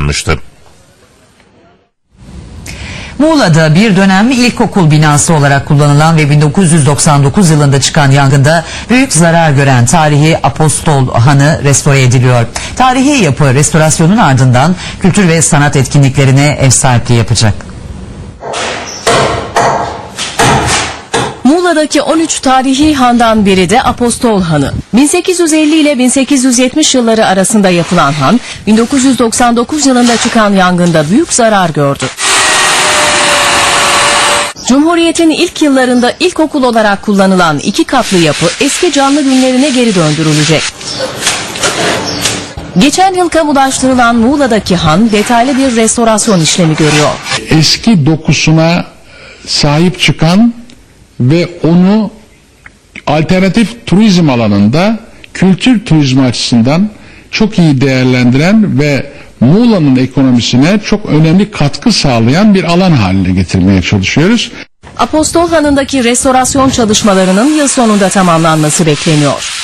tamamlanmıştı. Muğla'da bir dönem ilkokul binası olarak kullanılan ve 1999 yılında çıkan yangında büyük zarar gören tarihi Apostol Hanı restore ediliyor. Tarihi yapı restorasyonun ardından kültür ve sanat etkinliklerine ev sahipliği yapacak. Muğla'daki 13 tarihi handan biri de Apostol Hanı. 1850 ile 1870 yılları arasında yapılan han, 1999 yılında çıkan yangında büyük zarar gördü. Cumhuriyet'in ilk yıllarında ilkokul olarak kullanılan iki katlı yapı eski canlı günlerine geri döndürülecek. Geçen yıl kamulaştırılan Muğla'daki han detaylı bir restorasyon işlemi görüyor. eski dokusuna sahip çıkan ve onu alternatif turizm alanında kültür turizmi açısından çok iyi değerlendiren ve Muğla'nın ekonomisine çok önemli katkı sağlayan bir alan haline getirmeye çalışıyoruz. Apostol Hanı'ndaki restorasyon çalışmalarının yıl sonunda tamamlanması bekleniyor.